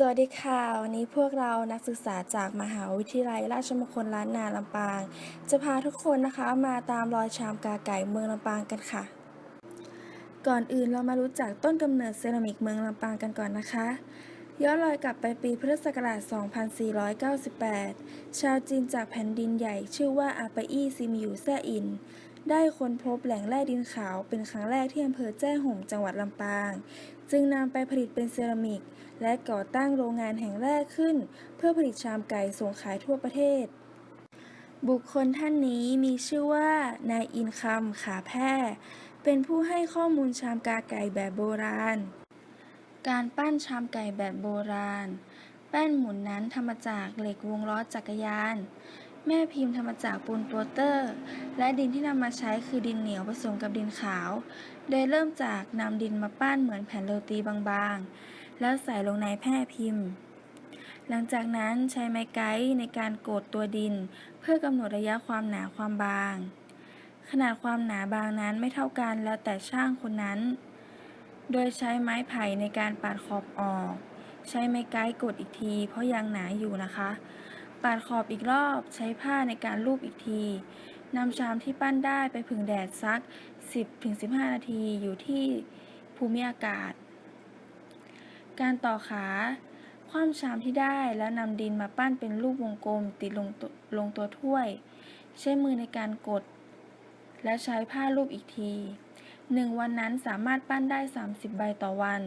สวัสดีค่ะ วันนี้พวกเรานักศึกษาจากมหาวิทยาลัยราชมงคลล้านนาลำปาง จะพาทุกคนนะคะมาตามรอยชามกาไก่เมืองลำปางกันค่ะ ก่อนอื่นเรามารู้จักต้นกำเนิดเซรามิกเมืองลำปางกันก่อนนะคะ ย้อนรอยกลับไปปีพุทธศักราช 2498 ชาวจีนจากแผ่นดินใหญ่ชื่อว่าอาปาอี้ซิมิวแซ่อิน ได้ค้นพบแหล่งแร่ดินขาวเป็นครั้งแรกที่อำเภอแจ้ห่มจังหวัดลำปาง จึงนำไปผลิตเป็นเซรามิก และก่อตั้งโรงงานแห่งแรกขึ้น เพื่อผลิตชามไก่ส่งขายทั่วประเทศ บุคคลท่านนี้มีชื่อว่านายอินคำขาแพร่เป็นผู้ให้ข้อมูลชามกาไก่แบบโบราณ การปั้นชามไก่แบบโบราณ แป้นหมุนนั้นทำมาจากเหล็กวงล้อจักรยาน แม่พิมพ์ทำมาจากปูนโปรเตอร์ และดินที่นำมาใช้คือดินเหนียวผสมกับดินขาว โดยเริ่มจากนำดินมาปั้นเหมือนแผ่นโรตีบางๆ แล้วใส่ลงในแพร่พิมพ์ หลังจากนั้นใช้ไม้ไกด์ในการกดตัวดิน เพื่อกำหนดระยะความหนาความบาง ขนาดความหนาบางนั้นไม่เท่ากันแล้วแต่ช่างคนนั้น โดยใช้ไม้ไผ่ในการปาดขอบออก ใช้ไม้ไกด์กดอีกที เพราะยังหนาอยู่นะคะ ปาดขอบอีกรอบ ใช้ผ้าในการลูบอีกทีนำชามที่ปั้นได้ไปผึ่งแดดสัก 10-15 นาทีอยู่ที่ภูมิอากาศ การต่อขา คว่ำชามที่ได้แล้วนำดินมาปั้นเป็นรูปวงกลมติดลงตัวลงตัวถ้วย ใช้มือในการกด และใช้ผ้ารูปอีกทีหนึ่งวันนั้นสามารถปั้นได้ 30 ใบต่อวัน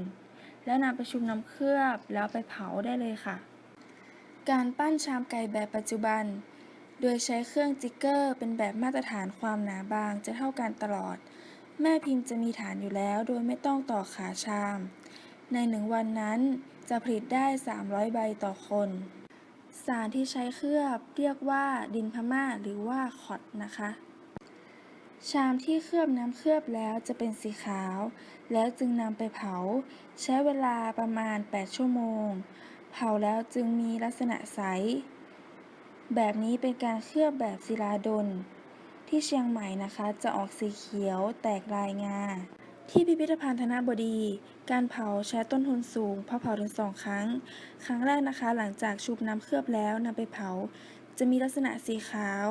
แล้วนำไปชุบน้ำเคลือบแล้วไปเผาได้เลยค่ะ การปั้นชามไก่แบบปัจจุบัน โดยใช้เครื่องจิกเกอร์เป็นแบบมาตรฐานความหนาบางจะเท่ากันตลอด แม่พิมพ์จะมีฐานอยู่แล้วโดยไม่ต้องต่อขาชาม ในหนึ่งวันนั้นจะผลิตได้ 300 ใบต่อคน สารที่ใช้เคลือบเรียกว่าดินพม่าหรือว่าคอดนะคะ ชามที่เคลือบน้ำเคลือบแล้วจะเป็นสีขาว แล้วจึงนำไปเผา ใช้เวลาประมาณ 8 ชั่วโมง ผาแล้วจึงมีลักษณะใส แบบนี้เป็นการเคลือบแบบศิลาดล ที่เชียงใหม่นะคะจะออกสีเขียวแตกลายงา ที่พิพิธภัณฑ์ธนบดี การเผาใช้ต้นทุนสูงเพราะเผาถึงสองครั้ง ครั้งแรกนะคะหลังจากชุบน้ำเคลือบแล้วนำไปเผา จะมีลักษณะสีขาว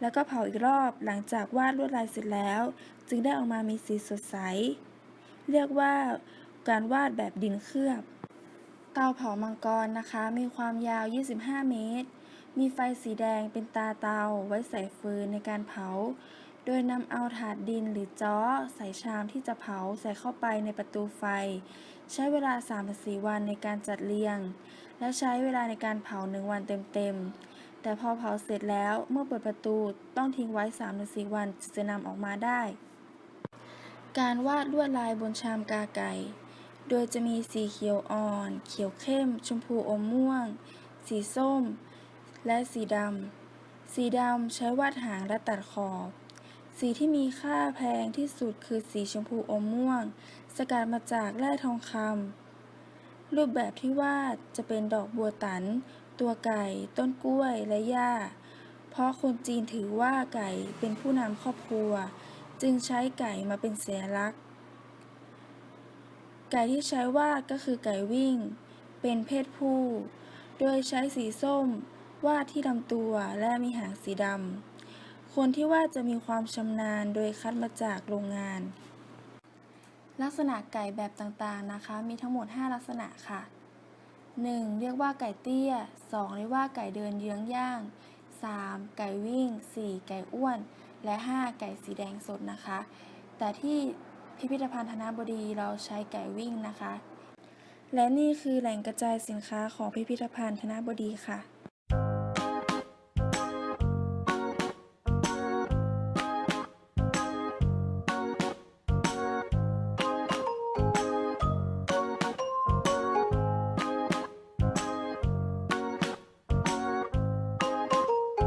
แล้วก็เผาอีกรอบหลังจากวาดลวดลายเสร็จแล้ว จึงได้ออกมามีสีสดใส เรียกว่าการวาดแบบดินเคลือบ เตาเผามังกรนะคะ มีความยาว 25 เมตร มีไฟสีแดงเป็นตาเตาไว้ใส่ฟืนในการเผา โดยนำเอาถาดดินหรือจ้อใส่ชามที่จะเผาใส่เข้าไปในประตูไฟ ใช้เวลา 3-4 วันในการจัดเรียง และใช้เวลาในการเผา 1 วันเต็มๆ แต่พอเผาเสร็จแล้วเมื่อเปิดประตูต้องทิ้งไว้ 3-4 วันจึงจะนำออกมาได้ การวาดลวดลายบนชามกาไก่ โดยจะมีสีเขียวอ่อน เขียวเข้ม ชมพูอมม่วง สีส้ม และสีดำ สีดำใช้วาดหางและตัดขอบ สีที่มีค่าแพงที่สุดคือสีชมพูอมม่วง สกัดมาจากแร่ทองคำ รูปแบบที่วาดจะเป็นดอกบัวตัน ตัวไก่ ต้นกล้วย และหญ้า เพราะคนจีนถือว่าไก่เป็นผู้นำครอบครัว จึงใช้ไก่มาเป็นสัญลักษณ์ ไก่ที่ใช้วาดก็คือไก่วิ่ง เป็นเพศผู้ โดยใช้สีส้ม วาดที่ลำตัวและมีหางสีดำ คนที่วาดจะมีความชำนาญโดยคัดมาจากโรงงาน ลักษณะไก่แบบต่างๆนะคะ มีทั้งหมด 5 ลักษณะค่ะ 1. เรียกว่าไก่เตี้ย 2. เรียกว่าไก่เดินเยื้องย่าง 3. ไก่วิ่ง 4. ไก่อ้วน และ 5. ไก่สีแดงสดนะคะ แต่ที่ พิพิธภัณฑ์ธนบดีเราใช้ไก่วิ่งนะคะ และนี่คือแหล่งกระจายสินค้าของพิพิธภัณฑ์ธนบดีค่ะ